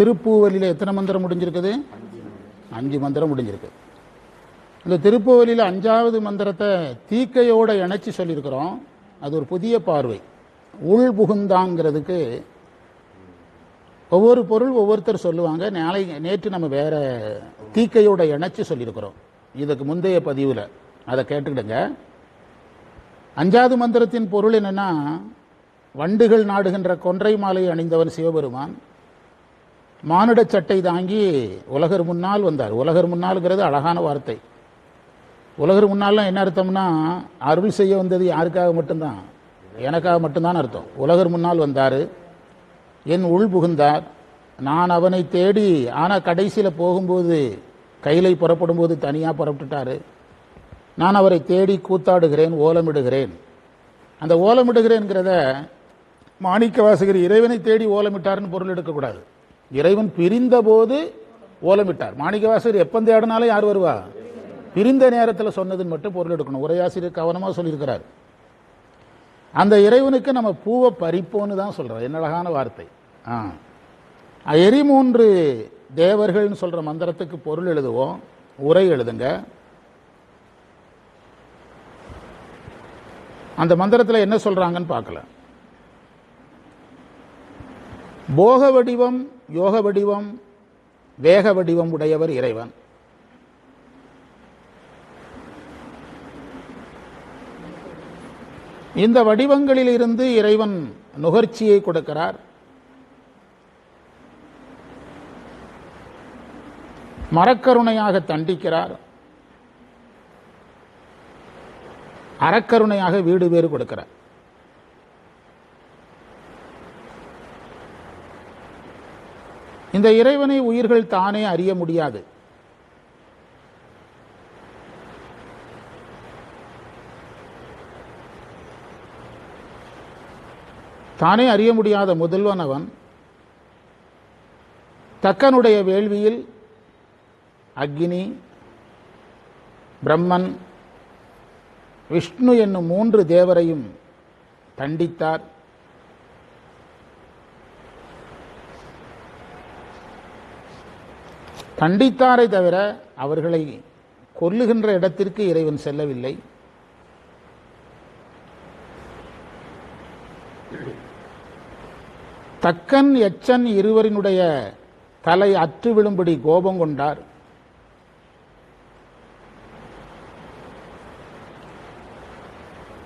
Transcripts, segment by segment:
திருப்பூவலியில் எத்தனை மந்திரம் முடிஞ்சிருக்குது? அஞ்சு மந்திரம் முடிஞ்சிருக்கு. இந்த திருப்பூவலியில் அஞ்சாவது மந்திரத்தை தீக்கையோட இணைச்சி சொல்லியிருக்கிறோம். அது ஒரு புதிய பார்வை. உள் புகுந்தாங்கிறதுக்கு ஒவ்வொரு பொருள் ஒவ்வொருத்தர் சொல்லுவாங்க. நாளை நேற்று நம்ம வேற தீக்கையோட இணைச்சி சொல்லியிருக்கிறோம். இதுக்கு முந்தைய பதிவில். அதை கேட்டுக்கிடுங்க. அஞ்சாவது மந்திரத்தின் பொருள் என்னென்னா வண்டுகள் நாடுகின்ற கொன்றை மாலை அணிந்தவன் சிவபெருமான். மானுட சட்டை தாங்கி உலகர் முன்னால் வந்தார். உலகர் முன்னால்ங்கிறது அழகான வார்த்தை. உலகர் முன்னால்லாம் என்ன அர்த்தம்னா அருள் செய்ய வந்தது யாருக்காக மட்டும்தான்? எனக்காக மட்டும்தான் அர்த்தம். உலகர் முன்னால் வந்தார். என் உள் புகுந்தார். நான் அவனை தேடி ஆனால் கடைசியில் போகும்போது கையிலை புறப்படும் போது தனியாக புறப்பட்டுட்டாரு. நான் அவரை தேடி கூத்தாடுகிறேன் ஓலமிடுகிறேன். அந்த ஓலமிடுகிறேன்கிறத மாணிக்க வாசகர் இறைவனை தேடி ஓலமிட்டார்னு பொருள் எடுக்கக்கூடாது. இறைவன் பிரிந்த போது ஓலமிட்டார். மாணிக்க எப்போ தேடினாலும் யார் வருவா? பிரிந்த நேரத்தில் சொன்னதுன்னு மட்டும் பொருள் எடுக்கணும். உரையாசிரியர் கவனமாக சொல்லியிருக்கிறார். அந்த இறைவனுக்கு நம்ம பூவை பறிப்போன்னு தான் சொல்றோம். என்ன அழகான வார்த்தை. ஆ. எரி மூன்று தேவர்கள்னு சொல்கிற மந்திரத்துக்கு பொருள் எழுதுவோம். உரை எழுதுங்க. அந்த மந்திரத்தில் என்ன சொல்கிறாங்கன்னு பார்க்கல. போக வடிவம் யோக வடிவம் வேக வடிவம் உடையவர் இறைவன். இந்த வடிவங்களில் இருந்து இறைவன் நுகர்ச்சியை கொடுக்கிறார். மரக்கருணையாக தண்டிக்கிறார். அறக்கருணையாக வீடு பேறு கொடுக்கிறார். இந்த இறைவனை உயிர்கள் தானே அறிய முடியாது. தானே அறிய முடியாத முதல்வன் அவன் தக்கனுடைய வேள்வியில் அக்னி பிரம்மன் விஷ்ணு என்னும் மூன்று தேவரையும் தண்டித்தார். தண்டித்தாரை தவிர அவர்களை கொல்லுகின்ற இடத்திற்கு இறைவன் செல்லவில்லை. தக்கன் எச்சன் இருவரினுடைய தலை அற்று விழும்படி கோபம் கொண்டார்.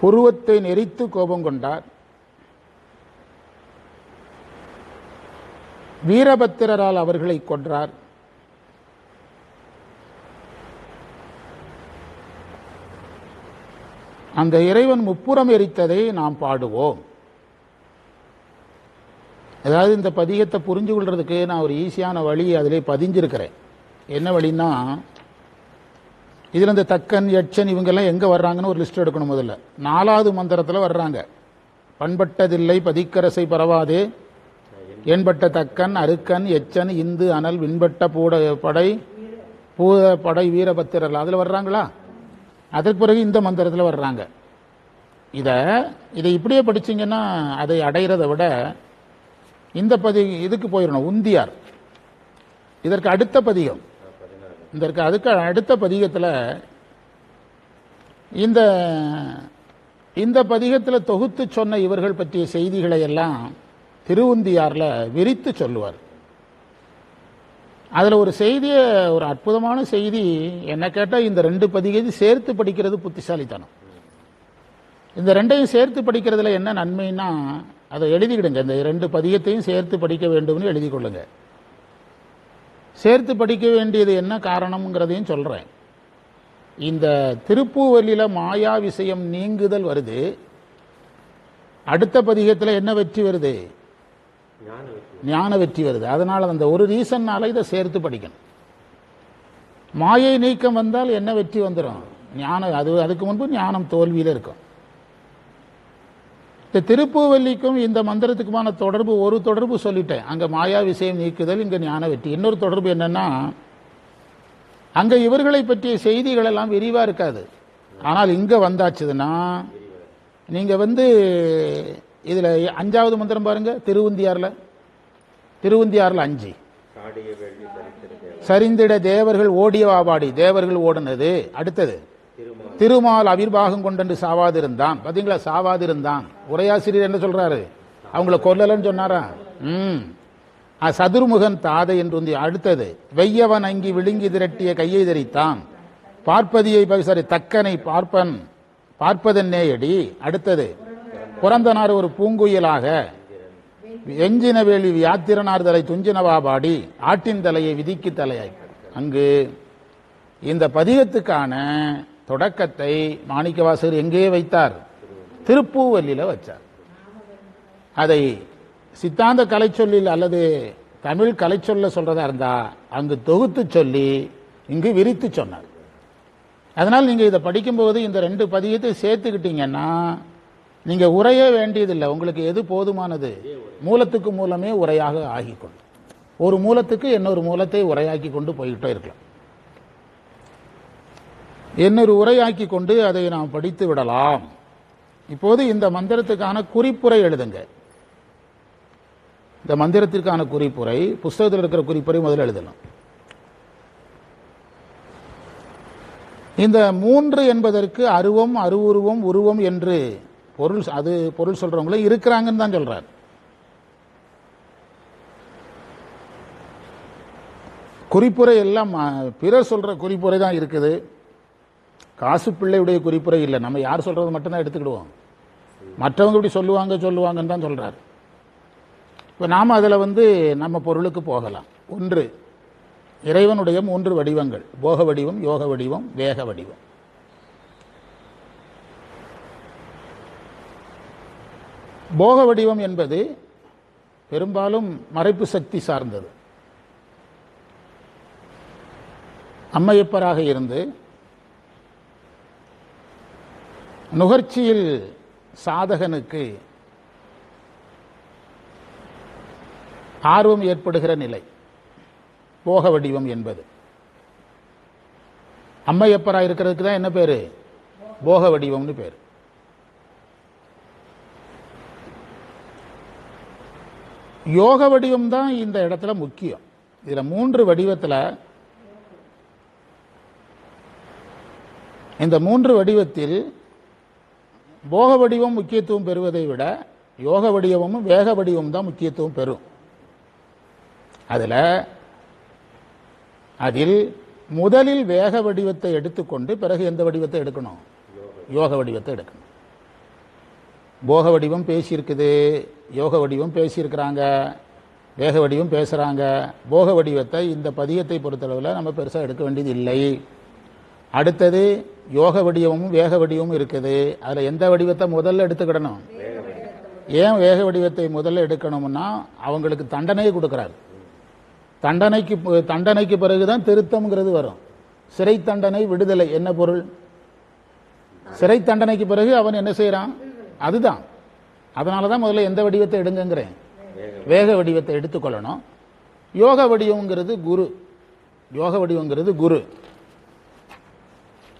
புருவத்தை நெறித்து கோபம் கொண்டார். வீரபத்திரரால் அவர்களை கொன்றார். அந்த இறைவன் முப்புறம் எரித்ததை நாம் பாடுவோம். அதாவது இந்த பதிகத்தை புரிஞ்சு கொள்றதுக்கு நான் ஒரு ஈஸியான வழி அதிலே பதிஞ்சிருக்கிறேன். என்ன வழின்னா இதில் இந்த தக்கன் யட்சன் இவங்கெல்லாம் எங்கே வர்றாங்கன்னு ஒரு லிஸ்ட் எடுக்கணும் முதல்ல. நாலாவது மந்திரத்தில் வர்றாங்க. பண்பட்டதில்லை பதிக்கரசை பரவாதே. எண்பட்ட தக்கன் அருக்கன் எச்சன் இந்து அனல் விண்பட்ட பூட படை பூத படை வீரபத்திரல் அதில் வர்றாங்களா? அதற்கு பிறகு இந்த மந்திரத்தில் வர்றாங்க. இதை இதை இப்படியே படிச்சீங்கன்னா அதை அடைகிறத விட இந்த பதி இதுக்கு போயிடணும் உந்தியார். இதற்கு அடுத்த பதிகம். இதற்கு அதுக்கு அடுத்த பதிகத்தில் இந்த இந்த பதிகத்தில் தொகுத்து சொன்ன இவர்கள் பற்றிய செய்திகளை எல்லாம் திருவுந்தியாரில் விரித்து சொல்லுவார். அதில் ஒரு செய்தியை ஒரு அற்புதமான செய்தி என்ன கேட்டால் இந்த ரெண்டு பதிகத்தை சேர்த்து படிக்கிறது புத்திசாலித்தனம். இந்த ரெண்டையும் சேர்த்து படிக்கிறதுல என்ன நன்மைன்னா அதை எழுதிக்கிடுங்க. இந்த ரெண்டு பதிகத்தையும் சேர்த்து படிக்க வேண்டும்னு எழுதி கொள்ளுங்க. சேர்த்து படிக்க வேண்டியது என்ன காரணம்ங்கிறதையும் சொல்கிறேன் இந்த திருப்பூவலியில் மாயா விஷயம் நீங்குதல் வருது. அடுத்த பதிகத்தில் என்ன வெற்றி வருது? ஞான வெற்றி வருது. அதனால் அந்த ஒரு ரீசன்னால இதை சேர்த்து படிக்கணும். மாயை நீக்கம் வந்தால் என்ன வெற்றி வந்துடும் ஞானம் அது அதுக்கு முன்பு ஞானம் தோல்வியில் இருக்கும். இந்த திருப்பூவல்லிக்கும் இந்த மந்திரத்துக்குமான தொடர்பு ஒரு தொடர்பு சொல்லிட்டேன். அங்கே மாயா விஷயம் நீக்குதல் இங்கே ஞான வெற்றி. இன்னொரு தொடர்பு என்னென்னா அங்கே இவர்களை பற்றிய செய்திகள் எல்லாம் விரிவாக இருக்காது. ஆனால் இங்கே வந்தாச்சுதுன்னா நீங்கள் வந்து இதில் அஞ்சாவது மந்திரம் பாருங்க திருவுந்தியாரில். திருவுந்தியாரில் அஞ்சு. சரிந்திட தேவர்கள் ஓடிய வாபாடி தேவர்கள் ஓடினது. அடுத்தது திருமால் அவிர்வாகம் கொண்டு சாவாதிருந்தான். பார்த்தீங்களா சாவாதிருந்தான். உரையாசிரியர் என்ன சொல்றாரு? அவங்கள கொல்லலன்னு சொன்னாரா? ம். சதுர்முகன் தாதை என்று வந்து அடுத்தது வெய்யவன் அங்கி விழுங்கி திரட்டிய கையை தரித்தான். பார்ப்பதியை சாரி தக்கனை பார்ப்பன் பார்ப்பதென்னேயடி? அடுத்தது புறந்தனார் ஒரு பூங்குயிலாக. எஞ்சின வேலி யாத்திரனார் தலை துஞ்சினவாபாடி ஆட்டின் தலையை விதிக்கு தலையாய் அங்கு இந்த பதிகத்துக்கான தொடக்கத்தை மாணிக்கவாசகர் எங்கே வைத்தார்? திருப்பூவல்லியில் வச்சார். அதை சித்தாந்த கலைச்சொல்லில் அல்லது தமிழ் கலைச்சொல்ல சொல்றதா இருந்தா அங்கு தொகுத்து சொல்லி இங்கு விரித்து சொன்னார். அதனால் நீங்கள் இதை படிக்கும்போது இந்த ரெண்டு பதியத்தை சேர்த்துக்கிட்டீங்கன்னா நீங்க உரைய வேண்டியதில்லை. உங்களுக்கு எது போதுமானது? மூலத்துக்கு மூலமே உரையாக ஆகிக்கொள்ளும் ஒரு மூலத்துக்கு இன்னொரு மூலத்தை உரையாக்கி கொண்டு போய்கிட்டே இருக்கலாம். இன்னொரு உரையாக்கி கொண்டு அதை நாம் படித்து விடலாம். இப்போது இந்த மந்திரத்துக்கான குறிப்புரை எழுதுங்க. இந்த மந்திரத்திற்கான குறிப்புரை புஸ்தகத்தில் இருக்கிற குறிப்புரை முதல்ல எழுதலாம். இந்த மூன்று என்பதற்கு அருவம் அருவுருவம் உருவம் என்று பொருள் அது பொருள் சொல்றவங்களும் இருக்கிறாங்கன்னு தான் சொல்றார். குறிப்புரை எல்லாம் பிறர் சொல்ற குறிப்புரை தான் இருக்குது. காசு பிள்ளையுடைய குறிப்புரை இல்லை. நம்ம யார் சொல்றது மட்டும்தான் எடுத்துக்கிடுவோம். மற்றவங்க இப்படி சொல்லுவாங்க சொல்லுவாங்கன்னு தான் சொல்றார். இப்போ நாம் அதில் வந்து நம்ம பொருளுக்கு போகலாம். ஒன்று இறைவனுடைய மூன்று வடிவங்கள். போக வடிவம் யோக வடிவம் வேக வடிவம். போக வடிவம் என்பது பெரும்பாலும் மறைப்பு சக்தி சார்ந்தது. அம்மையப்பராக இருந்து நுகர்ச்சியில் சாதகனுக்கு ஆர்வம் ஏற்படுகிற நிலை போக வடிவம் என்பது. அம்மையப்பரா இருக்கிறதுக்கு தான் என்ன பேர்? போக வடிவம்னு பேர். யோக வடிவம் தான் இந்த இடத்துல முக்கியம். இதில் மூன்று வடிவத்தில் இந்த மூன்று வடிவத்தில் போக வடிவம் முக்கியத்துவம் பெறுவதை விட யோக வடிவமும் வேக வடிவமும் தான் முக்கியத்துவம் பெறும். அதில் அதில் முதலில் வேக வடிவத்தை எடுத்துக்கொண்டு பிறகு எந்த வடிவத்தை எடுக்கணும்? யோக வடிவத்தை எடுக்கணும். போக வடிவம் பேசியிருக்குது. யோக வடிவம் பேசியிருக்கிறாங்க வேக வடிவம் பேசுகிறாங்க போக வடிவத்தை இந்த பதியத்தை பொறுத்தளவில் நம்ம பெருசாக எடுக்க வேண்டியது இல்லை. அடுத்தது யோக வடிவமும் வேக வடிவமும் இருக்குது. அதில் எந்த வடிவத்தை முதல்ல எடுத்துக்கிடணும்? ஏன் வேக வடிவத்தை முதல்ல எடுக்கணும்னா அவங்களுக்கு தண்டனையை கொடுக்குறாரு. தண்டனைக்கு தண்டனைக்கு தண்டனைக்கு பிறகுதான் திருத்தம்ங்கிறது வரும். சிறை தண்டனை விடுதலை என்ன பொருள்? சிறை தண்டனைக்கு பிறகு அவன் என்ன செய்கிறான் அதுதான். அதனால தான் முதல்ல எந்த வடிவத்தை எடுங்கங்கிறேன். வேக வடிவத்தை எடுத்துக்கொள்ளணும். யோக வடிவங்கிறது குரு. யோக வடிவங்கிறது குரு.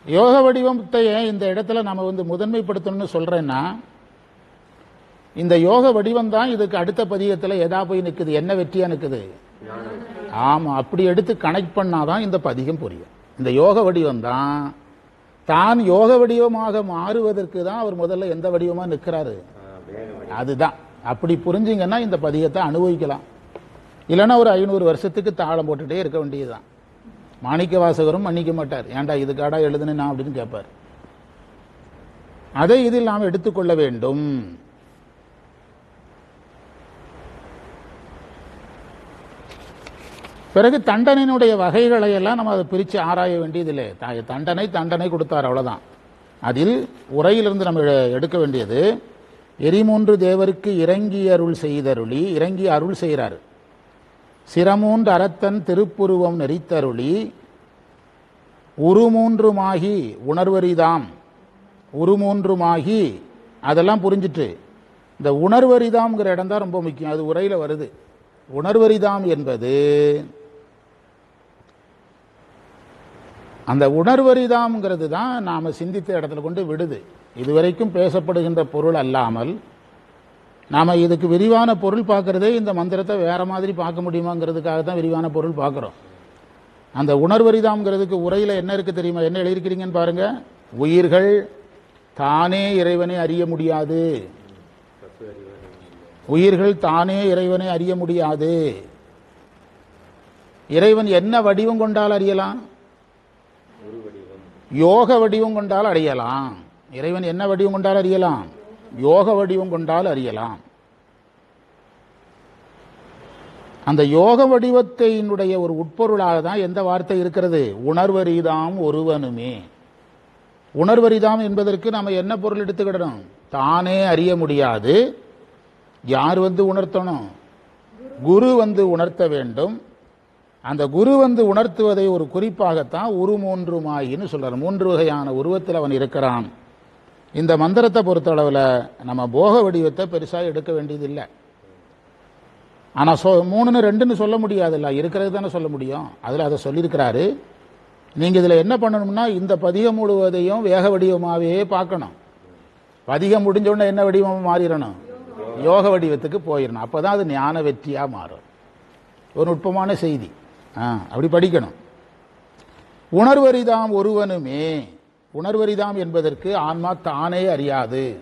யோக வடிவத்தை இந்த இடத்துல நம்ம வந்து முதன்மைப்படுத்தணும்னு சொல்கிறேன்னா இந்த யோக வடிவம் தான் இதுக்கு அடுத்த பதிகத்தில் எதா போய் நிற்குது என்ன வெற்றியா நிற்குது ஆமாம் அப்படி எடுத்து கனெக்ட் பண்ணாதான் இந்த பதிகம் புரியும். இந்த யோக வடிவம் தான் தான் யோக வடிவமாக மாறுவதற்கு தான் அவர் முதல்ல எந்த வடிவமாக நிற்கிறாரு அதுதான். அப்படி புரிஞ்சிங்கன்னா இந்த பதிகத்தை அனுபவிக்கலாம். இல்லைன்னா ஒரு ஐநூறு வருஷத்துக்கு தாளம் போட்டுட்டே இருக்க வேண்டியதுதான். மாணிக்க வாசகரும் மன்னிக்க மாட்டார். ஏன்டா இதுக்காடா எழுதுனா அப்படின்னு கேட்பார். அதை இதில் நாம் எடுத்துக்கொள்ள வேண்டும். பிறகு தண்டனையினுடைய வகைகளை எல்லாம் நம்ம அதை பிரித்து ஆராய வேண்டியதில்லை. தண்டனை தண்டனை கொடுத்தார் அவ்வளவுதான். அதில் உரையிலிருந்து நம்ம எடுக்க வேண்டியது எரிமூன்று தேவருக்கு இறங்கி அருள் செய்தருளி இறங்கி அருள் செய்கிறார். சிரமூன்று அறத்தன் திருப்புருவம் நெறித்தருளி உருமூன்றுமாகி உணர்வரிதாம். உருமூன்றுமாகி அதெல்லாம் புரிஞ்சிட்டு இந்த உணர்வரிதாம்ங்கிற இடம் தான் ரொம்ப முக்கியம் அது உரையில் வருது. உணர்வரிதாம் என்பது அந்த உணர்வரிதாம்ங்கிறது தான் நாம் சிந்தித்த இடத்துல கொண்டு விடுது. இதுவரைக்கும் பேசப்படுகின்ற பொருள் அல்லாமல் நாம் இதுக்கு விரிவான பொருள் பார்க்குறதே இந்த மந்திரத்தை வேறு மாதிரி பார்க்க முடியுமாங்கிறதுக்காக தான் விரிவான பொருள் பார்க்குறோம். அந்த உணர்வரிதாம்ங்கிறதுக்கு உரையில் என்ன இருக்கு தெரியுமா? என்ன எழுதியிருக்கிறீங்கன்னு பாருங்கள் உயிர்கள் தானே இறைவனை அறிய முடியாது. உயிர்கள் தானே இறைவனை அறிய முடியாது. இறைவன் என்ன வடிவம் கொண்டால் அறியலாம்? யோக வடிவம் கொண்டால் அறியலாம். இறைவன் என்ன வடிவம் கொண்டால் அறியலாம்? யோக வடிவம் கொண்டால் அறியலாம். அந்த யோக வடிவத்தினுடைய ஒரு உட்பொருளாக தான் எந்த வார்த்தை இருக்கிறது? உணர்வரிதாம் ஒருவனுமே. உணர்வரிதாம் என்பதற்கு நம்ம என்ன பொருள் எடுத்துக்கிடணும்? தானே அறிய முடியாது. யார் வந்து உணர்த்தணும்? குரு வந்து உணர்த்த வேண்டும். அந்த குரு வந்து உணர்த்துவதை ஒரு குறிப்பாகத்தான் உரு மூன்றுமாயின்னு சொல்றார். மூன்று வகையான உருவத்தில் அவன் இருக்கிறான். இந்த மந்திரத்தை பொறுத்தளவில் நம்ம போக வடிவத்தை பெருசாக எடுக்க வேண்டியதில்லை. ஆனால் சொ மூணுன்னு ரெண்டுன்னு சொல்ல முடியாதுல்ல. இருக்கிறது தானே சொல்ல முடியும். அதில் அதை சொல்லியிருக்கிறாரு. நீங்கள் இதில் என்ன பண்ணணும்னா இந்த பதிகம் முழுவதையும் வேக வடிவமாகவே பார்க்கணும். பதிகம் முடிஞ்சோடனே என்ன வடிவமாக மாறிடணும்? யோக வடிவத்துக்கு போயிடணும். அப்போ தான் அது ஞான வெற்றியாக மாறும். ஒரு நுட்பமான செய்தி. ஆ அப்படி படிக்கணும். உணர்வரிதாம் ஒருவனுமே உணர்வரிதாம் என்பதற்கு ஆன்மா தானே அறியாது.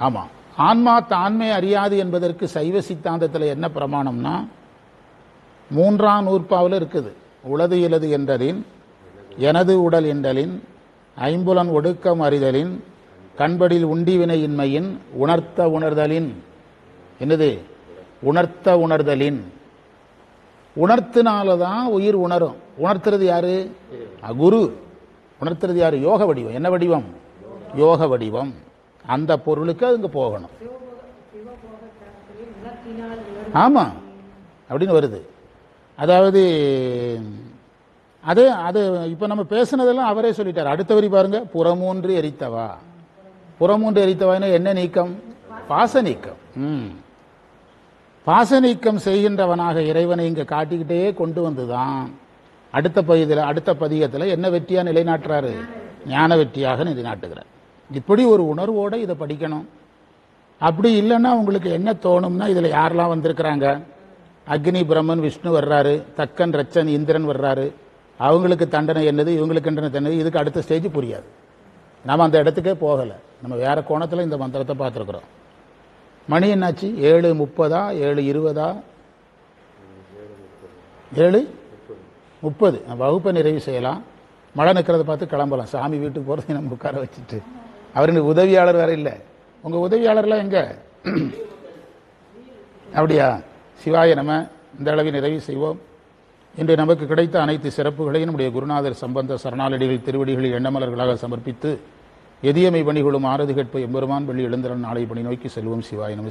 ஆமா. ஆன்மா தான்மை அறியாது என்பதற்கு சைவ சித்தாந்தத்தில் என்ன பிரமாணம்னா மூன்றாம் நூற்பாவில் இருக்குது. உளது இலது என்றலின் எனது உடல் என்றலின் ஐம்புலன் ஒடுக்கம் அறிதலின் கண்படில் உண்டிவினையின்மையின் உணர்த்த உணர்தலின். என்னது? உணர்த்த உணர்தலின். உணர்த்தினால தான் உயிர் உணரும். உணர்த்துறது யாரு? குரு. உணர்த்துறது யார்? யோக வடிவம். என்ன வடிவம்? யோக வடிவம். அந்த பொருளுக்கு அதுங்க போகணும். ஆமாம் அப்படின்னு வருது. அதாவது அது அது இப்போ நம்ம பேசுனதெல்லாம் அவரே சொல்லிட்டார். அடுத்த வரி பாருங்க. புறமூன்று எரித்தவா? புறமூன்று எரித்தவான்னு என்ன நீக்கம்? பாச நீக்கம். ம். பாச நீக்கம் செய்கின்றவனாக இறைவனை இங்கே காட்டிக்கிட்டே கொண்டு வந்துதான் அடுத்த பகுதியில் அடுத்த பதிகத்தில் என்ன வெற்றியாக நிலைநாட்டுறாரு? ஞான வெற்றியாக நிலைநாட்டுகிறார் இப்படி ஒரு உணர்வோடு இதை படிக்கணும். அப்படி இல்லைன்னா உங்களுக்கு என்ன தோணும்னா இதில் யாரெல்லாம் வந்திருக்கிறாங்க? அக்னி பிரம்மன் விஷ்ணு வர்றாரு தக்கன் ரச்சன் இந்திரன் வர்றாரு. அவங்களுக்கு தண்டனை என்னது? இவங்களுக்கு தண்டனை? என்னது இதுக்கு அடுத்த ஸ்டேஜ் புரியாது. நம்ம அந்த இடத்துக்கே போகலை. நம்ம வேற கோணத்தில் இந்த மந்திரத்தை பார்த்துருக்குறோம். மணி என்னாச்சு? ஏழு முப்பதா? ஏழு இருபதா? ஏழு முப்பது. வகுப்பை நிறைவு செய்யலாம். மழை நிற்கிறத பார்த்து கிளம்பலாம். சாமி வீட்டுக்கு போகிறதை நம்ம உட்கார வச்சுட்டு. அவருக்கு உதவியாளர் வேற இல்லை. உங்கள் உதவியாளர்லாம் எங்கே? அப்படியா? சிவாய நம்ம இந்த அளவில் நிறைவு செய்வோம். இன்று நமக்கு கிடைத்த அனைத்து சிறப்புகளையும் நம்முடைய குருநாதர் சம்பந்த சரணாலடிகள் திருவடிகளில் எண்ணமலர்களாக சமர்ப்பித்து எதியமை பணிகளும் ஆறுதி கேட்ப எம்பெருமான் வெள்ளி எழுந்திரன் நாளை பணி நோக்கி செல்வோம். சிவாய நம.